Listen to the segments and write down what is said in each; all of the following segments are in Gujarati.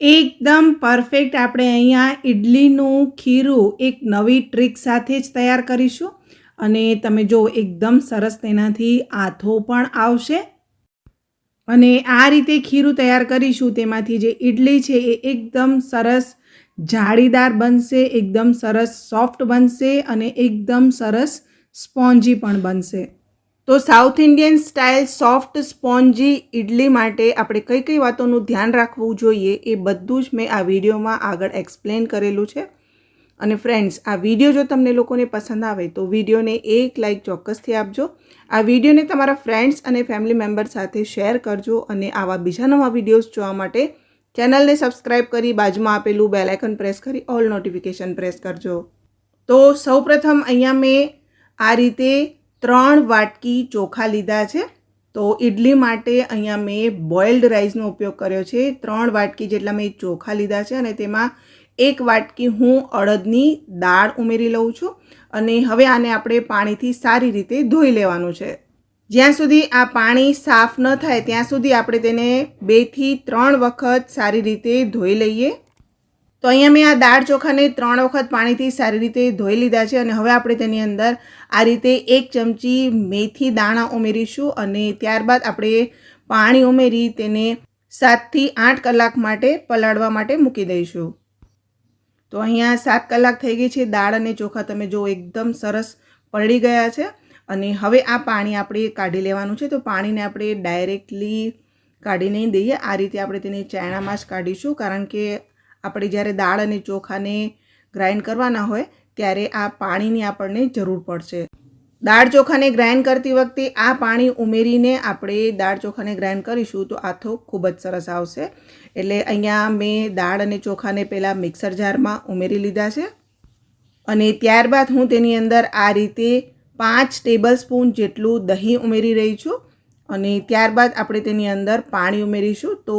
એકદમ પરફેક્ટ આપણે અહીંયા ઇડલીનું ખીરું એક નવી ટ્રીક સાથે જ તૈયાર કરીશું. અને તમે જો એકદમ સરસ તેનાથી આથો પણ આવશે. અને આ રીતે ખીરું તૈયાર કરીશું. તેમાંથી જે ઇડલી છે એ એકદમ સરસ જાળીદાર બનશે, એકદમ સરસ સોફ્ટ બનશે અને એકદમ સરસ સ્પોન્જી પણ બનશે. તો south Indian style soft spongy idli માટે આપણે કઈ કઈ વાતોનું ધ્યાન રાખવું જોઈએ એ બધું જ મેં આ વિડીયોમાં આગળ એક્સપ્લેન કરેલું છે. અને ફ્રેન્ડ્સ આ વીડિયો જો તમને લોકોને પસંદ આવે તો વિડીયોને એક લાઇક ચોક્કસથી આપજો. આ વિડીયોને તમારા ફ્રેન્ડ્સ અને ફેમિલી મેમ્બર સાથે શેર કરજો અને આવા બીજા નવા વિડીયોઝ જોવા માટે ચેનલને સબસ્ક્રાઇબ કરી બાજુમાં આપેલું બેલ આઇકન પ્રેસ કરી ઓલ નોટિફિકેશન પ્રેસ કરજો. તો સૌપ્રથમ અહીંયા મેં આ રીતે ત્રણ વાટકી ચોખા લીધા છે. તો ઇડલી માટે અહીંયા મેં બોઇલ્ડ રાઈસનો ઉપયોગ કર્યો છે. ત્રણ વાટકી જેટલા મેં ચોખા લીધા છે અને તેમાં એક વાટકી હું અડદની દાળ ઉમેરી લઉં છું અને હવે આને આપણે પાણીથી સારી રીતે ધોઈ લેવાનું છે. જ્યાં સુધી આ પાણી સાફ ન થાય ત્યાં સુધી આપણે તેને બેથી ત્રણ વખત સારી રીતે ધોઈ લઈએ. તો અહીંયા મેં આ દાળ ચોખાને ત્રણ વખત પાણીથી સારી રીતે ધોઈ લીધા છે અને હવે આપણે તેની અંદર આ રીતે એક ચમચી મેથી દાણા ઉમેરીશું અને ત્યારબાદ આપણે પાણી ઉમેરી તેને સાતથી આઠ કલાક માટે પલાળવા માટે મૂકી દઈશું. તો અહીંયા સાત કલાક થઈ ગઈ છે, દાળ અને ચોખા તમે જો એકદમ સરસ પલળી ગયા છે અને હવે આ પાણી આપણે કાઢી લેવાનું છે. તો પાણીને આપણે ડાયરેક્ટલી કાઢી નહીં દઈએ, આ રીતે આપણે તેને ચાયણામાં જ કાઢીશું કારણ કે આપણે જ્યારે દાળ અને ચોખાને ગ્રાઇન્ડ કરવાના હોય, ત્યારે આ પાણીની આપણને જરૂર પડશે. દાળ ચોખાને ગ્રાઇન્ડ કરતી વખતે આ પાણી ઉમેરીને આપણે દાળ ચોખાને ગ્રાઇન્ડ કરીશું તો આથો ખૂબ જ સરસ આવશે. એટલે અહીંયા મેં દાળ અને ચોખાને પહેલાં મિક્સર જારમાં ઉમેરી લીધા છે. અને ત્યારબાદ હું તેની અંદર આ રીતે પાંચ ટેબલ સ્પૂન જેટલું દહીં ઉમેરી રહી છું. અને ત્યારબાદ આપણે તેની અંદર પાણી ઉમેરીશું. તો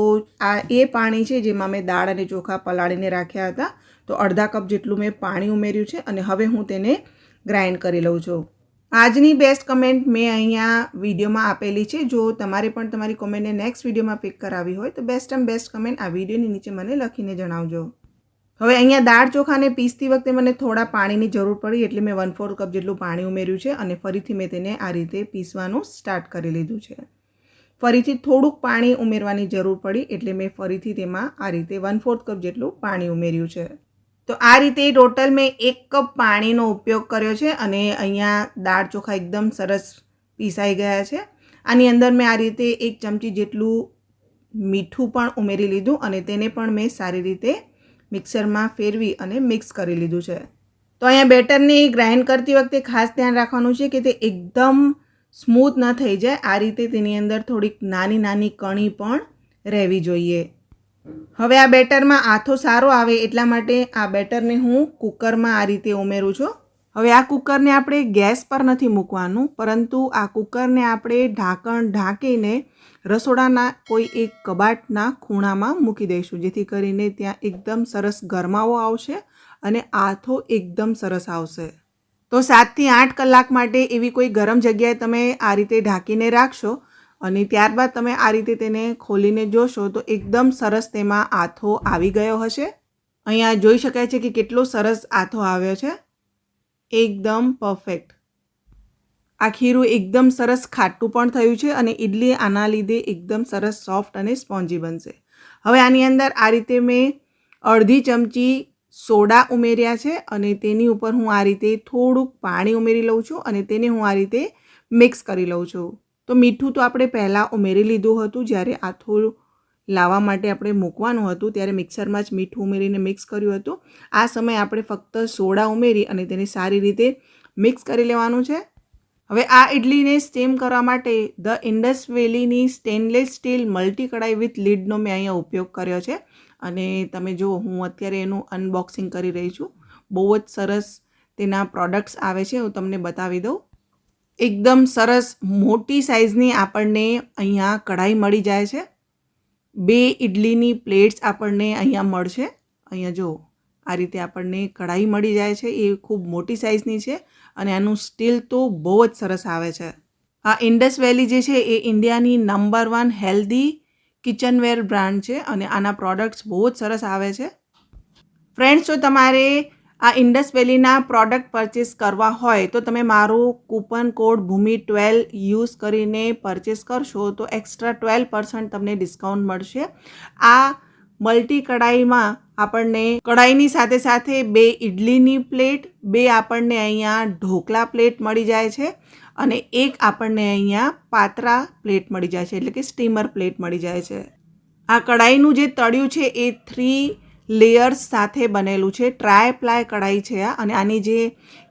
આ એ પાણી છે જેમાં મેં દાળ અને ચોખા પલાળીને રાખ્યા હતા. તો અડધા કપ જેટલું મેં પાણી ઉમેર્યું છે અને હવે હું તેને ગ્રાઇન્ડ કરી લઉં છું. આજની બેસ્ટ કમેન્ટ મેં અહીંયા વિડીયોમાં આપેલી છે. જો તમારે પણ તમારી કોમેન્ટને નેક્સ્ટ વિડીયોમાં પિક કરાવી હોય તો બેસ્ટ એમ બેસ્ટ કમેન્ટ આ વિડીયોની નીચે મને લખીને જણાવજો. હવે અહીંયા દાળ ચોખાને પીસતી વખતે મને થોડા પાણીની જરૂર પડી એટલે મેં વન ફોર કપ જેટલું પાણી ઉમેર્યું છે અને ફરીથી મેં તેને આ રીતે પીસવાનું સ્ટાર્ટ કરી લીધું છે. ફરીથી થોડુંક પાણી ઉમેરવાની જરૂર પડી એટલે મેં ફરીથી તેમાં આ રીતે વન ફોર્થ કપ જેટલું પાણી ઉમેર્યું છે. તો આ રીતે ટોટલ મેં એક કપ પાણીનો ઉપયોગ કર્યો છે અને અહીંયા દાળ ચોખા એકદમ સરસ પીસાઈ ગયા છે. આની અંદર મેં આ રીતે એક ચમચી જેટલું મીઠું પણ ઉમેરી લીધું અને તેને પણ મેં સારી રીતે મિક્સરમાં ફેરવી અને મિક્સ કરી લીધું છે. તો અહીંયા બેટરને ગ્રાઇન્ડ કરતી વખતે ખાસ ધ્યાન રાખવાનું છે કે તે એકદમ સ્મૂથ ન થઈ જાય. આ રીતે તેની અંદર થોડીક નાની નાની કણી પણ રહેવી જોઈએ. હવે આ બેટરમાં આથો સારો આવે એટલા માટે આ બેટરને હું કુકરમાં આ રીતે ઉમેરું છું. હવે આ કુકરને આપણે ગેસ પર નથી મૂકવાનું, પરંતુ આ કુકરને આપણે ઢાંકણ ઢાંકીને રસોડાના કોઈ એક કબાટના ખૂણામાં મૂકી દઈશું, જેથી કરીને ત્યાં એકદમ સરસ ગરમાવો આવશે અને આથો એકદમ સરસ આવશે. તો સાતથી આઠ કલાક માટે એવી કોઈ ગરમ જગ્યાએ તમે આ રીતે ઢાંકીને રાખશો અને ત્યારબાદ તમે આ રીતે તેને ખોલીને જોશો તો એકદમ સરસ તેમાં આથો આવી ગયો હશે. અહીંયા જોઈ શકાય છે કે કેટલો સરસ આથો આવ્યો છે. એકદમ પરફેક્ટ. આ ખીરું એકદમ સરસ ખાટું પણ થયું છે અને ઇડલી આના લીધે એકદમ સરસ સોફ્ટ અને સ્પોન્જી બનશે. હવે આની અંદર આ રીતે મેં અડધી ચમચી સોડા ઉમેર્યા છે અને તેની ઉપર હું આ રીતે થોડુંક પાણી ઉમેરી લઉં છું અને તેને હું આ રીતે મિક્સ કરી લઉં છું. તો મીઠું તો આપણે પહેલાં ઉમેરી લીધું હતું જ્યારે આથું લાવવા માટે આપણે મૂકવાનું હતું ત્યારે મિક્સરમાં જ મીઠું ઉમેરીને મિક્સ કર્યું હતું. આ સમયે આપણે ફક્ત સોડા ઉમેરી અને તેને સારી રીતે મિક્સ કરી લેવાનું છે. હવે આ ઇડલીને સ્ટીમ કરવા માટે the Indus વેલીની stainless steel multi kadai with લીડનો મેં અહીંયા ઉપયોગ કર્યો છે. અને તમે જુઓ, હું અત્યારે એનું અનબોક્સિંગ કરી રહી છું. બહુ જ સરસ તેના પ્રોડક્ટ્સ આવે છે, હું તમને બતાવી દઉં. એકદમ સરસ મોટી સાઇઝની આપણને અહીંયા કઢાઈ મળી જાય છે. બે ઇડલીની પ્લેટ્સ આપણને અહીંયા મળશે. અહીંયા જો આ રીતે આપણને કઢાઈ મળી જાય છે. એ ખૂબ મોટી સાઇઝની છે અને આનું સ્ટીલ તો બહુ જ સરસ આવે છે. આ ઇન્ડસ વેલી જે છે એ ઇન્ડિયાની number one healthy kitchenware brand છે અને આના પ્રોડક્ટ્સ બહુ જ સરસ આવે છે. ફ્રેન્ડ્સ જો તમારે આ ઇન્ડસ વેલીના પ્રોડક્ટ પરચેસ કરવા હોય, તો તમે મારું coupon code Bhumi twelve use કરીને પરચેસ કરશો, તો એક્સ્ટ્રા ટ્વેલ્વ પર્સન્ટ તમને ડિસ્કાઉન્ટ મળશે. આ મલ્ટી કઢાઈમાં આપણને કઢાઈની સાથે સાથે બે ઇડલીની પ્લેટ, બે આપણને અહીંયા ઢોકળા પ્લેટ મળી જાય છે અને એક આપણને અહીંયા પાતરા પ્લેટ મળી જાય છે, એટલે કે સ્ટીમર પ્લેટ મળી જાય છે. આ કડાઈનું જે તળિયું છે એ થ્રી લેયર્સ સાથે બનેલું છે. ટ્રાય પ્લાય કઢાઈ છે આ અને આની જે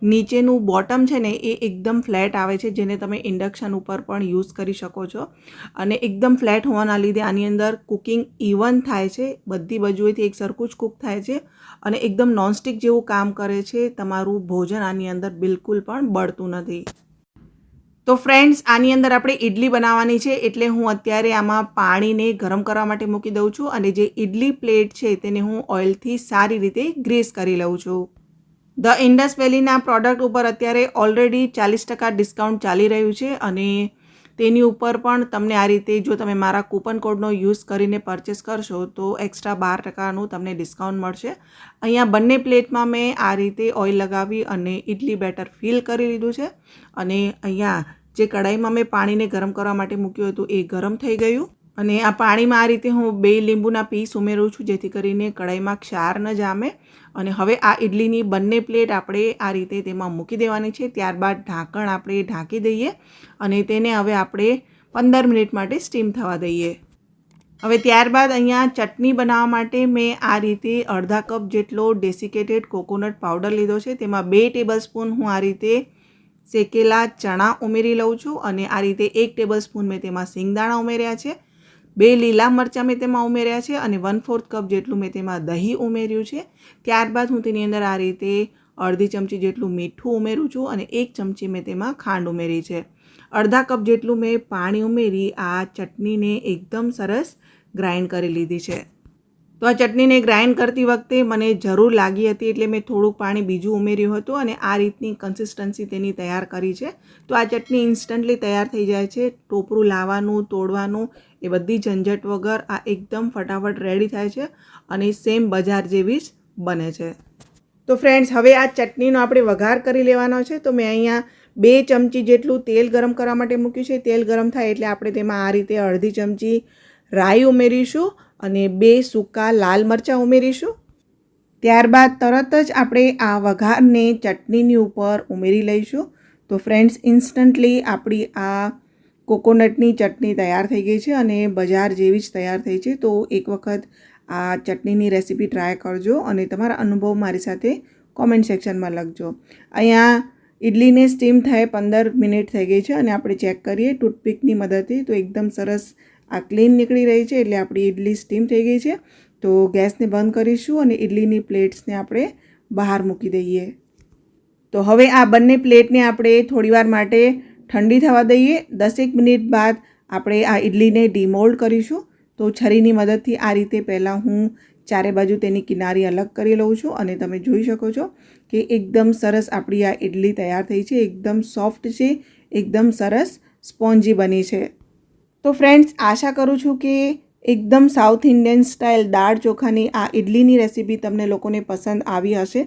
નીચેનું બોટમ છે ને એ એકદમ ફ્લેટ આવે છે, જેને તમે ઇન્ડક્શન ઉપર પણ યુઝ કરી શકો છો. અને એકદમ ફ્લેટ હોવાના લીધે આની અંદર કુકિંગ ઇવન થાય છે, બધી બાજુએથી એક સરખું જ કૂક થાય છે અને એકદમ નોનસ્ટિક જેવું કામ કરે છે. તમારું ભોજન આની અંદર બિલકુલ પણ બળતું નથી. તો ફ્રેન્ડ્સ આની અંદર આપણે ઇડલી બનાવવાની છે, એટલે હું અત્યારે આમાં પાણીને ગરમ કરવા માટે મૂકી દઉં છું અને જે ઇડલી પ્લેટ છે તેને હું ઓઇલથી સારી રીતે ગ્રીસ કરી લઉં છું. ધ ઇન્ડસ વેલીના પ્રોડક્ટ ઉપર અત્યારે ઓલરેડી ચાલીસ ટકા ડિસ્કાઉન્ટ ચાલી રહ્યું છે અને તેની ઉપર પણ તમને આ રીતે જો તમે મારા કૂપન કોડનો યુઝ કરીને પરચેસ કરશો તો એક્સ્ટ્રા બાર ટકાનું તમને ડિસ્કાઉન્ટ મળશે. અહીંયા બંને પ્લેટમાં મેં આ રીતે ઓઇલ લગાવી અને ઇડલી બેટર ફિલ કરી લીધું છે અને અહીંયા જે કઢાઈમાં મેં પાણીને ગરમ કરવા માટે મૂક્યું હતું એ ગરમ થઈ ગયું. અને આ પાણીમાં આ રીતે હું બે લીંબુના પીસ ઉમેરું છું, જેથી કરીને કઢાઈમાં ક્ષાર ન જામે. અને હવે આ ઇડલીની બંને પ્લેટ આપણે આ રીતે તેમાં મૂકી દેવાની છે. ત્યારબાદ ઢાંકણ આપણે ઢાંકી દઈએ અને તેને હવે આપણે પંદર મિનિટ માટે સ્ટીમ થવા દઈએ. હવે ત્યારબાદ અહીંયા ચટણી બનાવવા માટે મેં આ રીતે અડધા કપ જેટલો ડેસિકેટેડ કોકોનટ પાવડર લીધો છે. તેમાં બે ટેબલ સ્પૂન હું આ રીતે શેકેલા ચણા ઉમેરી લઉં છું અને આ રીતે એક ટેબલ સ્પૂન મેં તેમાં સિંગદાણા ઉમેર્યા છે. બે લીલા મરચાં મેં તેમાં ઉમેર્યા છે અને વન ફોર્થ કપ જેટલું મેં તેમાં દહીં ઉમેર્યું છે. ત્યારબાદ હું તેની અંદર આ રીતે અડધી ચમચી જેટલું મીઠું ઉમેરું છું અને એક ચમચી મેં તેમાં ખાંડ ઉમેરી છે. અડધા કપ જેટલું મેં પાણી ઉમેરી આ ચટણીને એકદમ સરસ ગ્રાઇન્ડ કરી લીધી છે. તો આ ચટણીને ગ્રાઇન્ડ કરતી વખતે મને જરૂર લાગી હતી એટલે મેં થોડુંક પાણી બીજું ઉમેર્યું હતું અને આ રીતની કન્સિસ્ટન્સી તેની તૈયાર કરી છે. તો આ ચટણી ઇન્સ્ટન્ટલી તૈયાર થઈ જાય છે. ટોપરું લાવવાનું, તોડવાનું એ બધી ઝંઝટ વગર આ એકદમ ફટાફટ રેડી થાય છે અને સેમ બજાર જેવી જ બને છે. તો ફ્રેન્ડ્સ હવે આ ચટણીનો આપણે વઘાર કરી લેવાનો છે. તો મેં અહીંયા બે ચમચી જેટલું તેલ ગરમ કરવા માટે મૂક્યું છે. તેલ ગરમ થાય એટલે આપણે તેમાં આ રીતે અડધી ચમચી રાઈ ઉમેરીશું અને બે સૂકા લાલ મરચાં ઉમેરીશું. ત્યારબાદ તરત જ આપણે આ વઘારને ચટણીની ઉપર ઉમેરી લઈશું. તો ફ્રેન્ડ્સ, ઇન્સ્ટન્ટલી આપણી આ કોકોનટની ચટણી તૈયાર થઈ ગઈ છે અને બજાર જેવી જ તૈયાર થઈ છે. તો એક વખત આ ચટણીની રેસીપી ટ્રાય કરજો અને તમારા અનુભવ મારી સાથે કોમેન્ટ સેક્શનમાં લખજો. અહીંયા ઇડલીને સ્ટીમ થાય પંદર મિનિટ થઈ ગઈ છે અને આપણે ચેક કરીએ ટૂથપીકની મદદથી. તો એકદમ સરસ આ ક્લીન નીકળી રહી છે એટલે આપણી ઇડલી સ્ટીમ થઈ ગઈ છે. તો ગેસને બંધ કરીશું અને ઇડલીની પ્લેટ્સને આપણે બહાર મૂકી દઈએ. તો હવે આ બંને પ્લેટને આપણે થોડીવાર માટે ઠંડી થવા દઈએ. દસેક મિનિટ બાદ આપણે આ ઇડલીને ડીમોલ્ડ કરીશું. તો છરીની મદદથી આ રીતે પહેલાં હું ચારે બાજુ તેની કિનારી અલગ કરી લઉં છું અને તમે જોઈ શકો છો કે એકદમ સરસ આપણી આ ઇડલી તૈયાર થઈ છે. એકદમ સોફ્ટ છે. એકદમ સરસ સ્પોન્જી બની છે. તો ફ્રેન્ડ્સ આશા કરું છું કે એકદમ સાઉથ ઇન્ડિયન સ્ટાઇલ દાળ ચોખાની આ ઇડલીની રેસીપી તમને લોકોને પસંદ આવી હશે.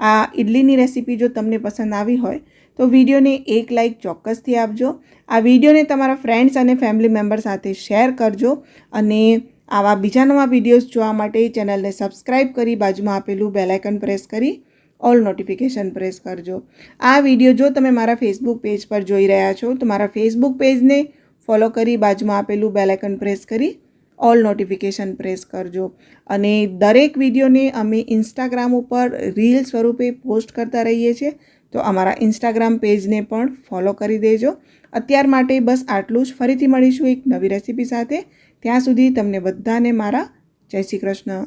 આ ઇડલીની રેસીપી જો તમને પસંદ આવી હોય, તો વિડીયોને એક લાઇક ચોક્કસથી આપજો. આ વિડીયોને તમારા ફ્રેન્ડ્સ અને ફેમિલી મેમ્બર સાથે શેર કરજો અને આવા બીજા નવા વિડીયોઝ જોવા માટે ચેનલને સબસ્ક્રાઈબ કરી બાજુમાં આપેલું બેલાઇકન પ્રેસ કરી ઓલ નોટિફિકેશન પ્રેસ કરજો. આ વીડિયો જો તમે મારા ફેસબુક પેજ પર જોઈ રહ્યા છો, તો મારા ફેસબુક પેજને ફોલો કરી, બાજુમાં આપેલું બેલાઇકન પ્રેસ કરી, ઓલ નોટિફિકેશન પ્રેસ કરજો. અને દરેક વિડીયોને અમે ઇન્સ્ટાગ્રામ ઉપર રીલ સ્વરૂપે પોસ્ટ કરતા રહીએ છીએ, તો અમારા ઇન્સ્ટાગ્રામ પેજને પણ ફોલો કરી દેજો. અત્યાર માટે બસ આટલું જ. ફરીથી મળીશું એક નવી રેસીપી સાથે. ત્યાં સુધી તમને બધાને મારા જય શ્રી કૃષ્ણ.